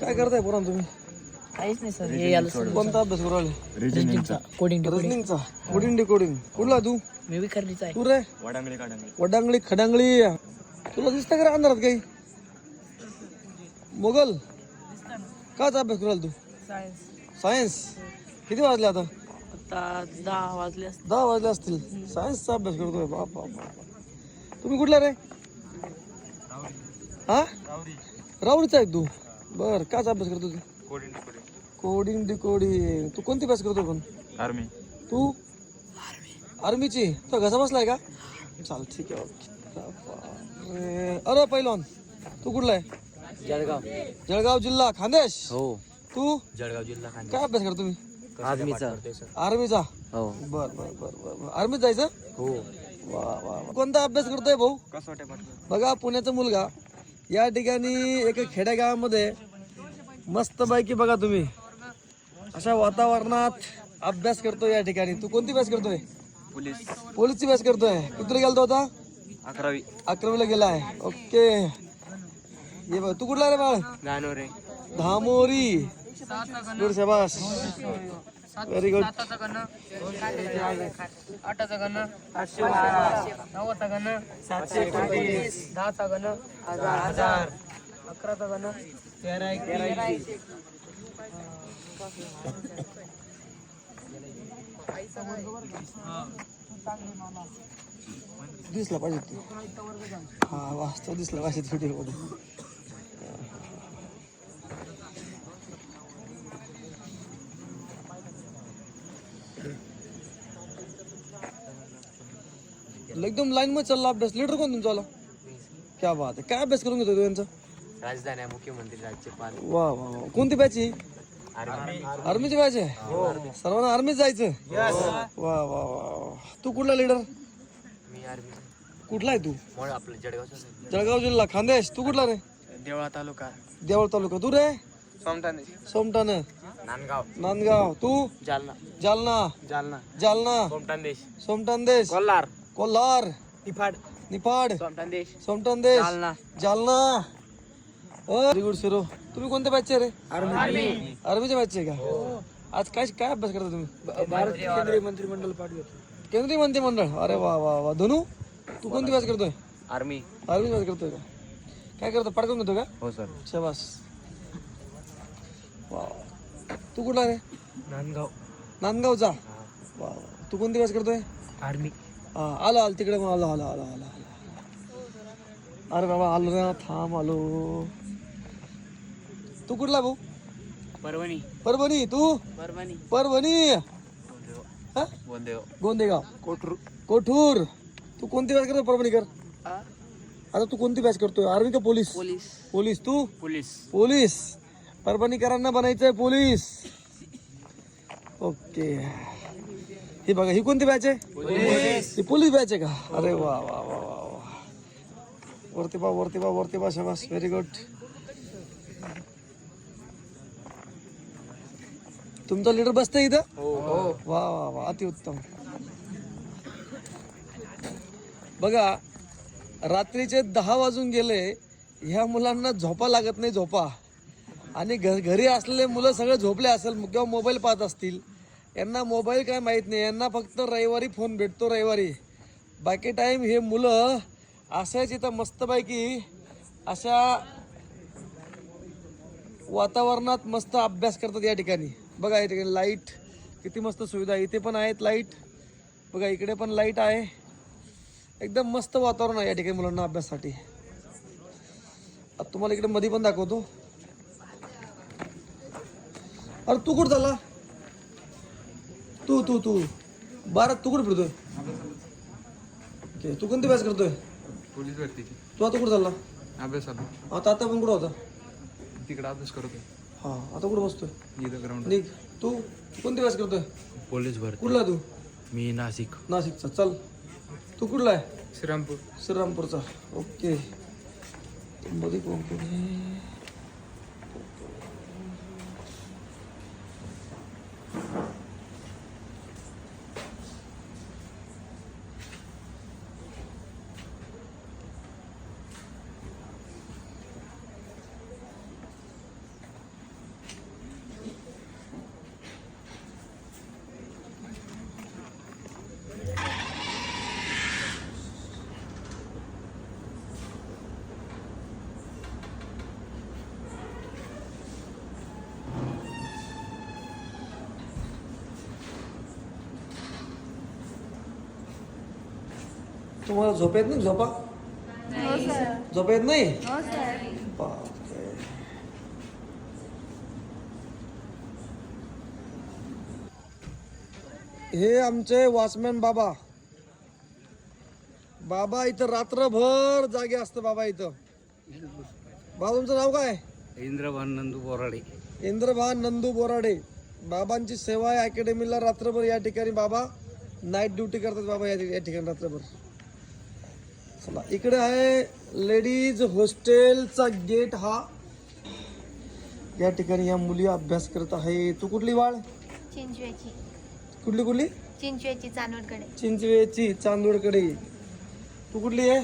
काय करताय पोरान तुम्ही? काहीच नाही सर. हे याला कोणता अभ्यास करू कोडिंग रजनींगचा कोडिंग डिकोडिंग कुठला तू? मी विखरलीचा आहे. तू रे? वडांगली काढांगली वडांगळी खडांगळी तुला दिसतं का रे अंधारात काही? मोगल काच अभ्यास करू तू? सायन्स सायन्स किती वाजले आता? आता दहा वाजले दहा वाजले असतील. सायन्सचा अभ्यास करतोय. बाप बाप बाप. तुम्ही कुठला रे? हा? रावरीचा आहे तू? बर काच अभ्यास करतो तू कोडिंग कोडिंग कोडिंग डिकोडिंग तू कोणती अभ्यास करतो पण? आर्मी तू? आर्मीची तो घसा बसलाय का? चाल ठीक आहे ओके. अरे अरे पहिलवान तू कुठला आहे? जळगाव. जळगाव जिल्हा खानदेश. हो. तू? जळगाव जिल्हा काय अभ्यास करतो तुम्ही आर्मीचा. आर्मीचा हो. बर बर बर बर आर्मीत जायचं? हो. वा वा. कोणता अभ्यास करतोय भाऊ? बघा पुण्याचा मुलगा. या ठिकाणी एका खेडेगावामध्ये मस्त पैकी बघा तुम्ही. अशा वातावरणात अभ्यास करतोय या ठिकाणी. तू कोणती अभ्यास करतोय? पोलीस. पोलीसची अभ्यास करतोय. कुठे गेलतो आता? अकरावी. अकरावीला गेलाय. ओके. ये बघ तू कुठला रे बाळ? धामोरी. गुड शाबास. व्हेरी गुड आठाचा गण आठशे नव्वदचा गण सातशे दहाचा गण हजार. हजार. अकराचा गण. तेरा दिसला पाहिजे. हा वास्तव दिसला पाहिजे व्हिडिओ एकदम लाईन मध्ये चालला अभ्यास. लिटर कोण तुमचा आला क्या बात आहे. काय अभ्यास करून घेतो तू यांचा? राजधानी आहे मुख्यमंत्री राज्यपाल. वा वा वा. कोणती बॅच ही? आर्मीची बॅच आहे? सर्वांना आर्मीत जायचं? वा वा वा वा. तू कुठला लिडर मी आर्मी कुठला आहे तू? आपलं जळगावचं जळगाव जिल्हा. खानदेश तू कुठला रे? देवळा तालुका. देवळ तालुका. तू रे? सोमठाणे. सोमटाण नांदगाव. नांदगाव. तू? जालना. जालना. जालना. जालना. कोमटांदेश सोमटांदेश कोल्हार. कोल्हार निफाड. निफाड. सोमटांदेश. जालना. जालना. व्हेरी गुड शिरो तुम्ही कोणत्या बॅचचे रे? आर्मी आर्मीच्या बॅचचे का? आज काय काय अभ्यास करता तुम्ही? भारत केंद्रीय मंत्रिमंडळ पाठवतो. केंद्रीय मंत्रिमंडळ. अरे वा वा वा. धनु तू कोणती बॅच करतोय? आर्मी आर्मी बॅच करतोय का? काय करतो? पडकून घेतो का? हो सर शाबास. वा तू कुठला रे? नांदगाव. नांदगावचा. वा वा. तू कोणती बॅच करतोय? आर्मी हा आलो आलो तिकडे मग आलो आलो आलो आलो आलो. अरे बाबा आलो ना थांब आलो. तू कुठला भाऊ? परभणी. परभणी तू? परभणी. परभणी. हा? गोंदेगाव. कोटरू कोठूर. तू कोणती बॅच करतो परभणी कर? आता तू कोणती बॅच करतोय? आर्मी का पोलीस पोलीस. पोलीस तू? पोलीस. पोलीस. परभणीकरांना बनायचंय पोलीस. ओके. ही बघा ही कोणती बॅच आहे? ही पोलीस बॅच आहे का? अरे वा वा वा वा वा. वरती बा वरती बा वरती बा शाबास. व्हेरी गुड तुमचा लीडर बसतंय इथं? वा वा वा. अतिउत्तम. बघा रात्रीचे दहा वाजून गेले. ह्या मुलांना झोपा लागत नाही झोपा. आणि घ घरी असलेले मुलं सगळे झोपले असेल किंवा मोबाईल पाहत असतील. यांना मोबाईल काय माहीत नाही यांना फक्त रविवारी फोन भेटतो रविवारी. बाकी टाईम हे मुलं असायची तर मस्तपैकी अशा वातावरणात मस्त अभ्यास करतात या ठिकाणी. बघा या ठिकाणी लाइट किती मस्त सुविधा इथे पण आहेत लाइट बघा इकडे पण लाइट आहे. एकदम मस्त वातावरण आहे या ठिकाणी मुलांना अभ्यासासाठी. आता तुम्हाला इकडे मध्ये पण दाखवतो. अरे तू कुठं झाला तू तू तू. भारत तू कुठे फिरतोय? ओके तू कोणती बॅच करतोय? पोलीस भरतीची तू आता कुठं चालला? अभ्यास आलो आता आता पण कुठं होता? तिकडे अभ्यास करतोय हा आता कुठं बसतोय? इथं ग्राउंड निघ. तू कोणती बॅच करतोय? पोलीस भरती. कुठला आहे तू? मी नाशिक. नाशिकचा. चल. तू कुठला आहे? श्रीरामपूर. श्रीरामपूरचा. ओके. मध्ये कोण कोण आहे? तुम्हाला झोप येत नाही? झोपा. हो सर झोप येत नाही? हो. हे आमचे वॉचमॅन बाबा. बाबा इथं रात्रभर जागे असतं बाबा इथं. बाबा तुमचं नाव काय? इंद्रभान नंदू बोराडे. इंद्रभान नंदू बोराडे. बाबांची सेवा आहे अकॅडमीला रात्रभर या ठिकाणी बाबा. नाईट ड्युटी करतात बाबा या या ठिकाणी रात्रभर. चला इकडे आहे लेडीज हॉस्टेलचा गेट हा. या ठिकाणी या मुली अभ्यास करत आहे तू कुठली वाळ चिंचवेची. कुठली कुठली? चिंचवेची चांदवडकडे. चिंचवेची चांदोडकडे तू कुठली आहे?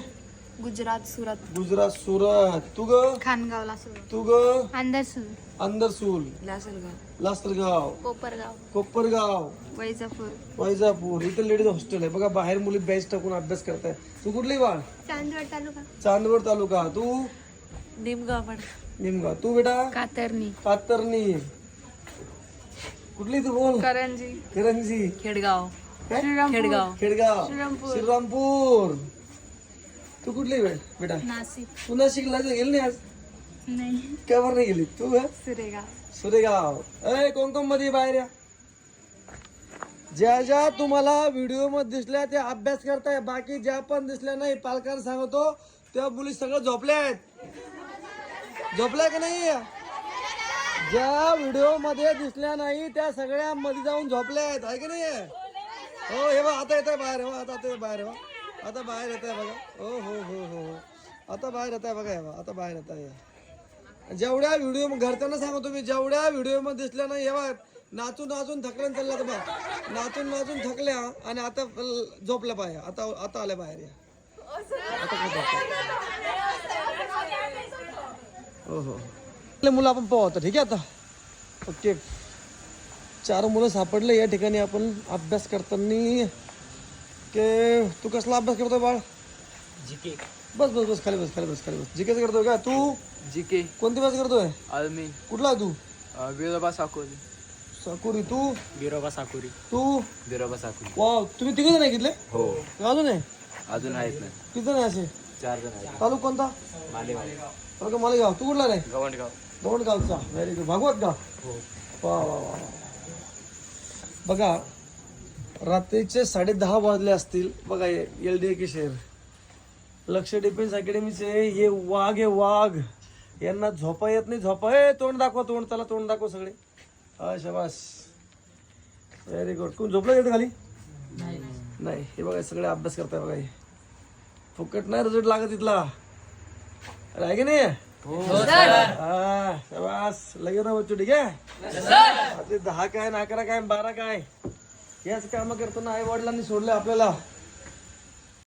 गुजरात सुरत. गुजरात सुरत. तू ग? खानगावला सुरत. तू ग? अंदरसूर अंदरसूल लासलगाव. लासलगाव. कोपरगाव. कोपरगाव. वैजापूर. वैजापूर. इथं लेडीज हॉस्टेल आहे. बघा बाहेर मुली बॅच टाकून अभ्यास करताय तू कुठली वाळ चांदवड तालुका. चांदवड तालुका. तू? निमगाव निमगा तू बेटा? कातरणी. कातरणी. कुठली तू बोल? करंजी. करंजी. खेडगाव? खेडगाव. खेडगाव. श्रीरामपूर. श्रीरामपूर. तू कुठली बे- बेटा? नाशिक. तू नाशिकला गेली नाही आज? नाही. का बरं नाही गेली? तू? सुरेगाव. सुरेगाव. ए कोण कोणमध्ये बाहेर या. ज्या ज्या तुम्हाला व्हिडिओमध्ये दिसल्या त्या अभ्यास करताय. बाकी ज्या पण दिसल्या नाही पालकांना सांगतो त्या मुली सगळं झोपल्या आहेत. झोपल्या का नाही? ज्या व्हिडिओमध्ये दिसल्या नाही त्या सगळ्या मध्ये जाऊन झोपल्या आहेत. आहे की नाही? हो हे बघ आता येत आहे बाहेर हो आता येत बाहेर हो. आता बाहेर येत आहे बघा. हो हो हो हो हो. आता बाहेर येत आहे बघा. येवा आता बाहेर येत आहे जेवढ्या व्हिडिओ घरच्यांना सांगा तुम्ही जेवढ्या व्हिडिओमध्ये दिसल्या नाही येवा नाचून नाचून थकल्या चालल्या तर बा नाचून नाचून थकल्या आणि आता झोपल्या पाहिजे आता आता आल्या बाहेर या. आता हो हो. मुलं आपण पाहू आता. ठीक आहे आता? ओके. चार मुलं सापडले. या ठिकाणी आपण अभ्यास करताना के तू कसला अभ्यास करतोय बाळ? जीके. बस बस बस खाली बस खाली बस खाली बस. जिकेच करतोय का? तू? जीके. कोणती बस करतोय? आलमी कुठला आहे तू बिरोबा साकोरी. साकुरी तू? बिरोबा साकोरी. तू? बिरोबा साकोरी. वाव तुम्ही तिघ जण घेतले हो. अजून आहे? अजून आहेत ना. किती जण आहे असे? चार जण आहेत. तालुक कोणता? मालेगाव. मालेगाव. तू कुठला नाही गवंडगाव. दोन गावचा व्हेरी गुड भागवत गाव? हो. वा वा वा वा. बघा रात्रीचे साडे दहा वाजले असतील. बघा एल डी के शहर. लक्ष डिफेन्स अकॅडमीचे हे वाघ हे वाघ. यांना झोपा येत नाही झोपा. ए तोंड दाखवा तोंड त्याला तोंड दाखवा सगळे. हा शबास. व्हेरी गुड कोण झोपलं येतं खाली? नाही. हे बघा सगळे अभ्यास करताय बघा हे. फुकट नाही रिझल्ट लागत इथला. अरे आहे की नाही? हा. शबास. लगे ना बच्चू ठीक आहे? आता दहा काय अकरा काय बारा काय? याच काम करताना आई वडिलांनी सोडलं आपल्याला.